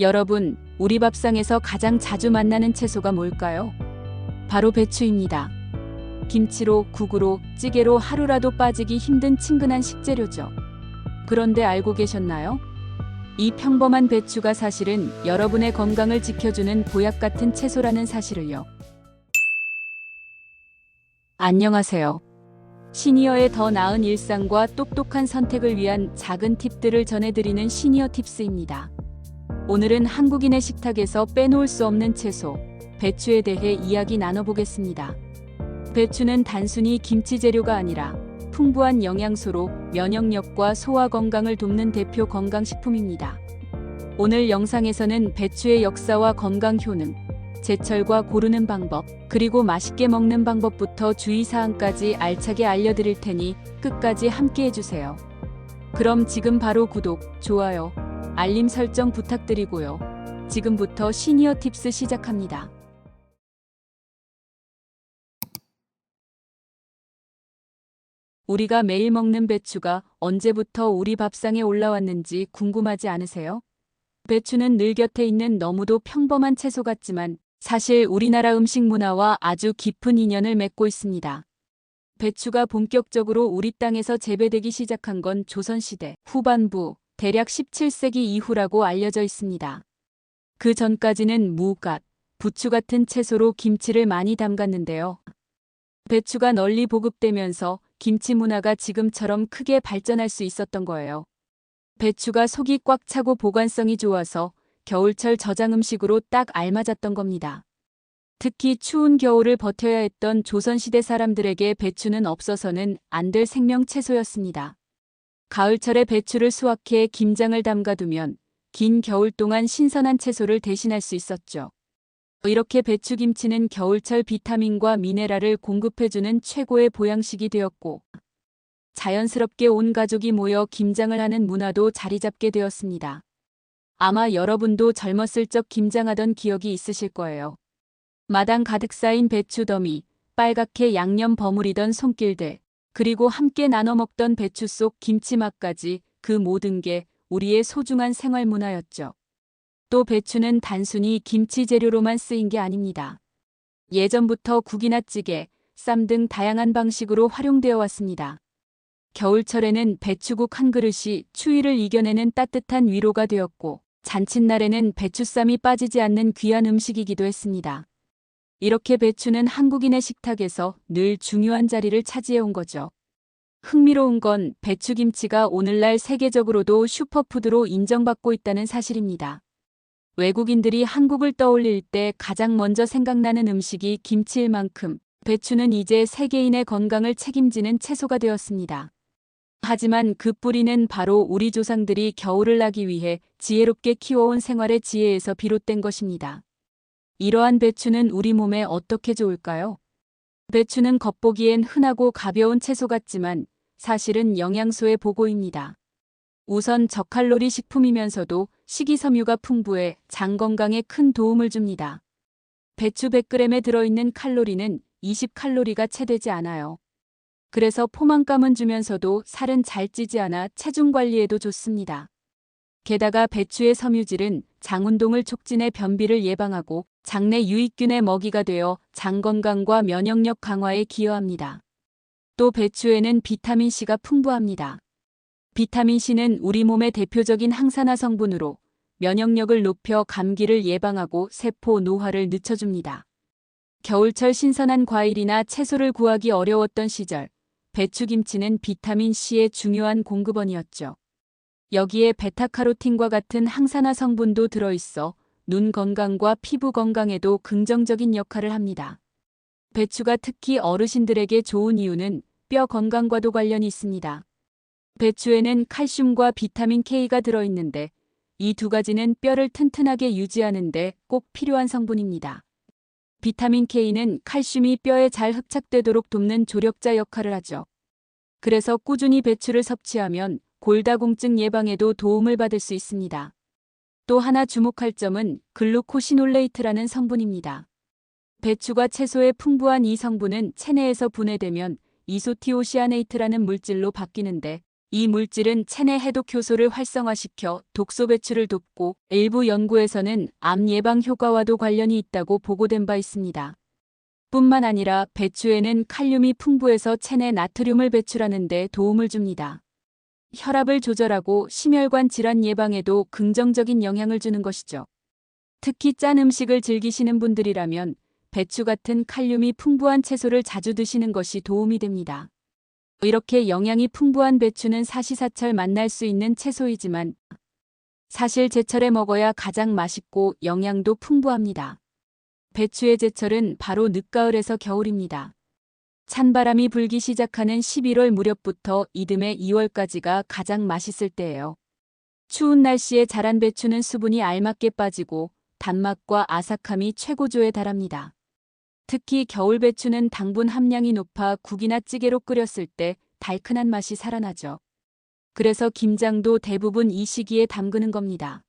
여러분, 우리 밥상에서 가장 자주 만나는 채소가 뭘까요? 바로 배추입니다. 김치로, 국으로, 찌개로 하루라도 빠지기 힘든 친근한 식재료죠. 그런데 알고 계셨나요? 이 평범한 배추가 사실은 여러분의 건강을 지켜주는 보약 같은 채소라는 사실을요. 안녕하세요. 시니어의 더 나은 일상과 똑똑한 선택을 위한 작은 팁들을 전해드리는 시니어 팁스입니다. 오늘은 한국인의 식탁에서 빼놓을 수 없는 채소, 배추에 대해 이야기 나눠보겠습니다. 배추는 단순히 김치 재료가 아니라 풍부한 영양소로 면역력과 소화 건강을 돕는 대표 건강식품입니다. 오늘 영상에서는 배추의 역사와 건강 효능, 제철과 고르는 방법, 그리고 맛있게 먹는 방법부터 주의사항까지 알차게 알려드릴 테니 끝까지 함께 해주세요. 그럼 지금 바로 구독, 좋아요, 알림 설정 부탁드리고요. 지금부터 시니어 팁스 시작합니다. 우리가 매일 먹는 배추가 언제부터 우리 밥상에 올라왔는지 궁금하지 않으세요? 배추는 늘 곁에 있는 너무도 평범한 채소 같지만 사실 우리나라 음식 문화와 아주 깊은 인연을 맺고 있습니다. 배추가 본격적으로 우리 땅에서 재배되기 시작한 건 조선시대 후반부, 대략 17세기 이후라고 알려져 있습니다. 그 전까지는 무, 갓, 부추 같은 채소로 김치를 많이 담갔는데요. 배추가 널리 보급되면서 김치 문화가 지금처럼 크게 발전할 수 있었던 거예요. 배추가 속이 꽉 차고 보관성이 좋아서 겨울철 저장 음식으로 딱 알맞았던 겁니다. 특히 추운 겨울을 버텨야 했던 조선시대 사람들에게 배추는 없어서는 안 될 생명 채소였습니다. 가을철에 배추를 수확해 김장을 담가두면 긴 겨울 동안 신선한 채소를 대신할 수 있었죠. 이렇게 배추김치는 겨울철 비타민과 미네랄을 공급해주는 최고의 보양식이 되었고, 자연스럽게 온 가족이 모여 김장을 하는 문화도 자리 잡게 되었습니다. 아마 여러분도 젊었을 적 김장하던 기억이 있으실 거예요. 마당 가득 쌓인 배추 더미, 빨갛게 양념 버무리던 손길들, 그리고 함께 나눠 먹던 배추 속 김치맛까지 그 모든 게 우리의 소중한 생활 문화였죠. 또 배추는 단순히 김치 재료로만 쓰인 게 아닙니다. 예전부터 국이나 찌개, 쌈 등 다양한 방식으로 활용되어 왔습니다. 겨울철에는 배추국 한 그릇이 추위를 이겨내는 따뜻한 위로가 되었고, 잔칫날에는 배추쌈이 빠지지 않는 귀한 음식이기도 했습니다. 이렇게 배추는 한국인의 식탁에서 늘 중요한 자리를 차지해 온 거죠. 흥미로운 건 배추김치가 오늘날 세계적으로도 슈퍼푸드로 인정받고 있다는 사실입니다. 외국인들이 한국을 떠올릴 때 가장 먼저 생각나는 음식이 김치일 만큼 배추는 이제 세계인의 건강을 책임지는 채소가 되었습니다. 하지만 그 뿌리는 바로 우리 조상들이 겨울을 나기 위해 지혜롭게 키워온 생활의 지혜에서 비롯된 것입니다. 이러한 배추는 우리 몸에 어떻게 좋을까요? 배추는 겉보기엔 흔하고 가벼운 채소 같지만 사실은 영양소의 보고입니다. 우선 저칼로리 식품이면서도 식이섬유가 풍부해 장 건강에 큰 도움을 줍니다. 배추 100g에 들어있는 칼로리는 20칼로리가 채 되지 않아요. 그래서 포만감은 주면서도 살은 잘 찌지 않아 체중 관리에도 좋습니다. 게다가 배추의 섬유질은 장 운동을 촉진해 변비를 예방하고 장내 유익균의 먹이가 되어 장 건강과 면역력 강화에 기여합니다. 또 배추에는 비타민C가 풍부합니다. 비타민C는 우리 몸의 대표적인 항산화 성분으로 면역력을 높여 감기를 예방하고 세포 노화를 늦춰줍니다. 겨울철 신선한 과일이나 채소를 구하기 어려웠던 시절, 배추김치는 비타민C의 중요한 공급원이었죠. 여기에 베타카로틴과 같은 항산화 성분도 들어있어 눈 건강과 피부 건강에도 긍정적인 역할을 합니다. 배추가 특히 어르신들에게 좋은 이유는 뼈 건강과도 관련이 있습니다. 배추에는 칼슘과 비타민 K가 들어있는데 이 두 가지는 뼈를 튼튼하게 유지하는데 꼭 필요한 성분입니다. 비타민 K는 칼슘이 뼈에 잘 흡착되도록 돕는 조력자 역할을 하죠. 그래서 꾸준히 배추를 섭취하면 골다공증 예방에도 도움을 받을 수 있습니다. 또 하나 주목할 점은 글루코시놀레이트라는 성분입니다. 배추가 채소에 풍부한 이 성분은 체내에서 분해되면 이소티오시아네이트라는 물질로 바뀌는데 이 물질은 체내 해독 효소를 활성화시켜 독소 배출을 돕고 일부 연구에서는 암 예방 효과와도 관련이 있다고 보고된 바 있습니다. 뿐만 아니라 배추에는 칼륨이 풍부해서 체내 나트륨을 배출하는 데 도움을 줍니다. 혈압을 조절하고 심혈관 질환 예방에도 긍정적인 영향을 주는 것이죠. 특히 짠 음식을 즐기시는 분들이라면 배추 같은 칼륨이 풍부한 채소를 자주 드시는 것이 도움이 됩니다. 이렇게 영양이 풍부한 배추는 사시사철 만날 수 있는 채소이지만 사실 제철에 먹어야 가장 맛있고 영양도 풍부합니다. 배추의 제철은 바로 늦가을에서 겨울입니다. 찬바람이 불기 시작하는 11월 무렵부터 이듬해 2월까지가 가장 맛있을 때예요. 추운 날씨에 자란 배추는 수분이 알맞게 빠지고 단맛과 아삭함이 최고조에 달합니다. 특히 겨울 배추는 당분 함량이 높아 국이나 찌개로 끓였을 때 달큰한 맛이 살아나죠. 그래서 김장도 대부분 이 시기에 담그는 겁니다.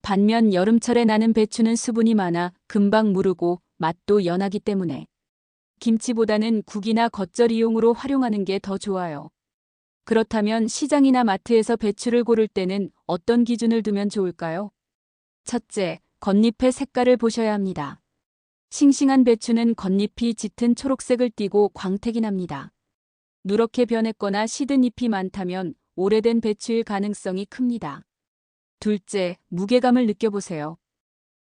반면 여름철에 나는 배추는 수분이 많아 금방 무르고 맛도 연하기 때문에 김치보다는 국이나 겉절이용으로 활용하는 게 더 좋아요. 그렇다면 시장이나 마트에서 배추를 고를 때는 어떤 기준을 두면 좋을까요? 첫째, 겉잎의 색깔을 보셔야 합니다. 싱싱한 배추는 겉잎이 짙은 초록색을 띠고 광택이 납니다. 누렇게 변했거나 시든 잎이 많다면 오래된 배추일 가능성이 큽니다. 둘째, 무게감을 느껴보세요.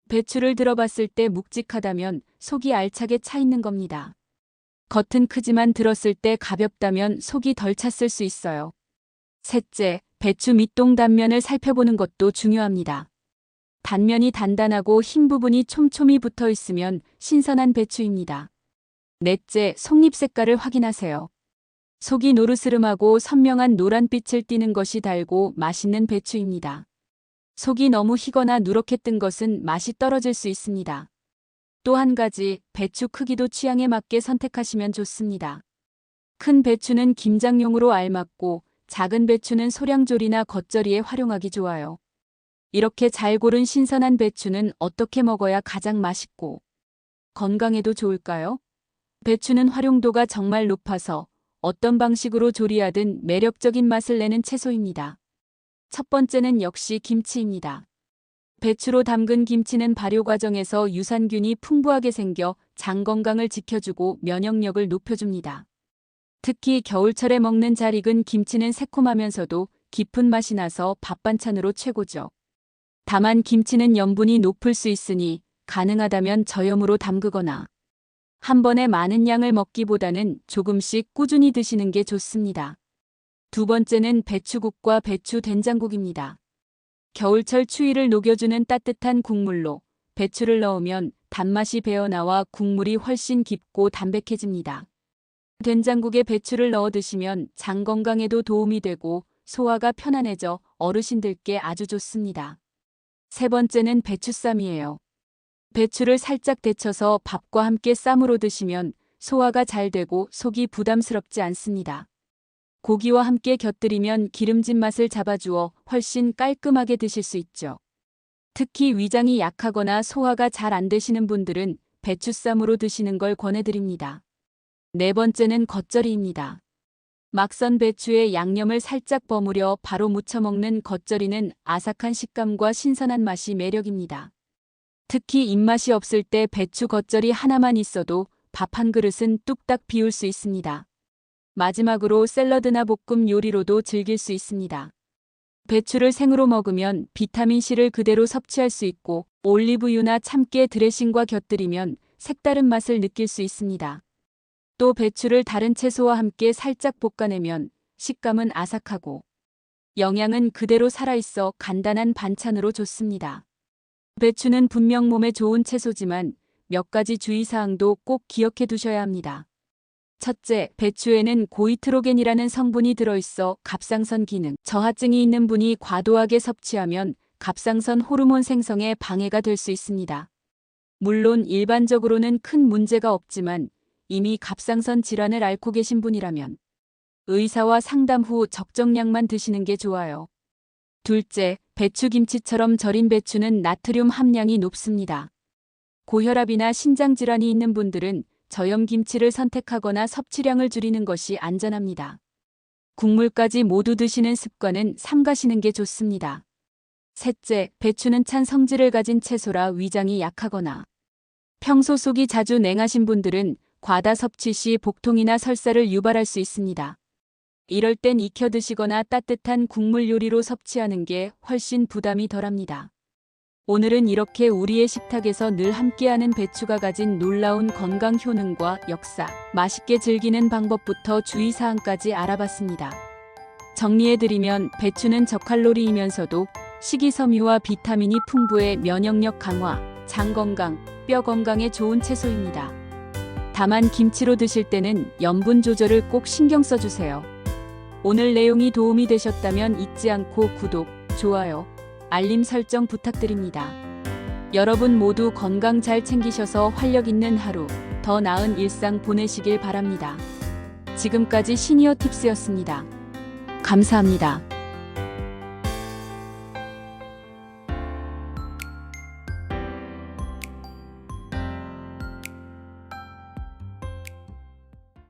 배추를 들어봤을 때 묵직하다면 속이 알차게 차 있는 겁니다. 겉은 크지만 들었을 때 가볍다면 속이 덜 찼을 수 있어요. 셋째, 배추 밑동 단면을 살펴보는 것도 중요합니다. 단면이 단단하고 흰 부분이 촘촘히 붙어 있으면 신선한 배추입니다. 넷째, 속잎 색깔을 확인하세요. 속이 노르스름하고 선명한 노란빛을 띠는 것이 달고 맛있는 배추입니다. 속이 너무 희거나 누렇게 뜬 것은 맛이 떨어질 수 있습니다. 또 한 가지, 배추 크기도 취향에 맞게 선택하시면 좋습니다. 큰 배추는 김장용으로 알맞고 작은 배추는 소량조리나 겉절이에 활용하기 좋아요. 이렇게 잘 고른 신선한 배추는 어떻게 먹어야 가장 맛있고 건강에도 좋을까요? 배추는 활용도가 정말 높아서 어떤 방식으로 조리하든 매력적인 맛을 내는 채소입니다. 첫 번째는 역시 김치입니다. 배추로 담근 김치는 발효 과정에서 유산균이 풍부하게 생겨 장 건강을 지켜주고 면역력을 높여줍니다. 특히 겨울철에 먹는 잘 익은 김치는 새콤하면서도 깊은 맛이 나서 밥 반찬으로 최고죠. 다만 김치는 염분이 높을 수 있으니 가능하다면 저염으로 담그거나 한 번에 많은 양을 먹기보다는 조금씩 꾸준히 드시는 게 좋습니다. 두 번째는 배추국과 배추 된장국입니다. 겨울철 추위를 녹여주는 따뜻한 국물로 배추를 넣으면 단맛이 배어나와 국물이 훨씬 깊고 담백해집니다. 된장국에 배추를 넣어 드시면 장 건강에도 도움이 되고 소화가 편안해져 어르신들께 아주 좋습니다. 세 번째는 배추쌈이에요. 배추를 살짝 데쳐서 밥과 함께 쌈으로 드시면 소화가 잘 되고 속이 부담스럽지 않습니다. 고기와 함께 곁들이면 기름진 맛을 잡아주어 훨씬 깔끔하게 드실 수 있죠. 특히 위장이 약하거나 소화가 잘 안 되시는 분들은 배추쌈으로 드시는 걸 권해드립니다. 네 번째는 겉절이입니다. 막선 배추에 양념을 살짝 버무려 바로 무쳐 먹는 겉절이는 아삭한 식감과 신선한 맛이 매력입니다. 특히 입맛이 없을 때 배추 겉절이 하나만 있어도 밥 한 그릇은 뚝딱 비울 수 있습니다. 마지막으로 샐러드나 볶음 요리로도 즐길 수 있습니다. 배추를 생으로 먹으면 비타민C를 그대로 섭취할 수 있고 올리브유나 참깨 드레싱과 곁들이면 색다른 맛을 느낄 수 있습니다. 또 배추를 다른 채소와 함께 살짝 볶아내면 식감은 아삭하고 영양은 그대로 살아있어 간단한 반찬으로 좋습니다. 배추는 분명 몸에 좋은 채소지만 몇 가지 주의사항도 꼭 기억해 두셔야 합니다. 첫째, 배추에는 고이트로겐이라는 성분이 들어있어 갑상선 기능, 저하증이 있는 분이 과도하게 섭취하면 갑상선 호르몬 생성에 방해가 될 수 있습니다. 물론 일반적으로는 큰 문제가 없지만 이미 갑상선 질환을 앓고 계신 분이라면 의사와 상담 후 적정량만 드시는 게 좋아요. 둘째, 배추김치처럼 절인 배추는 나트륨 함량이 높습니다. 고혈압이나 신장질환이 있는 분들은 저염 김치를 선택하거나 섭취량을 줄이는 것이 안전합니다. 국물까지 모두 드시는 습관은 삼가시는 게 좋습니다. 셋째, 배추는 찬 성질을 가진 채소라 위장이 약하거나 평소 속이 자주 냉하신 분들은 과다 섭취 시 복통이나 설사를 유발할 수 있습니다. 이럴 땐 익혀 드시거나 따뜻한 국물 요리로 섭취하는 게 훨씬 부담이 덜합니다. 오늘은 이렇게 우리의 식탁에서 늘 함께하는 배추가 가진 놀라운 건강 효능과 역사, 맛있게 즐기는 방법부터 주의사항까지 알아봤습니다. 정리해드리면 배추는 저칼로리이면서도 식이섬유와 비타민이 풍부해 면역력 강화, 장 건강, 뼈 건강에 좋은 채소입니다. 다만 김치로 드실 때는 염분 조절을 꼭 신경 써주세요. 오늘 내용이 도움이 되셨다면 잊지 않고 구독, 좋아요, 알림 설정 부탁드립니다. 여러분 모두 건강 잘 챙기셔서 활력 있는 하루, 더 나은 일상 보내시길 바랍니다. 지금까지 시니어 팁스였습니다. 감사합니다.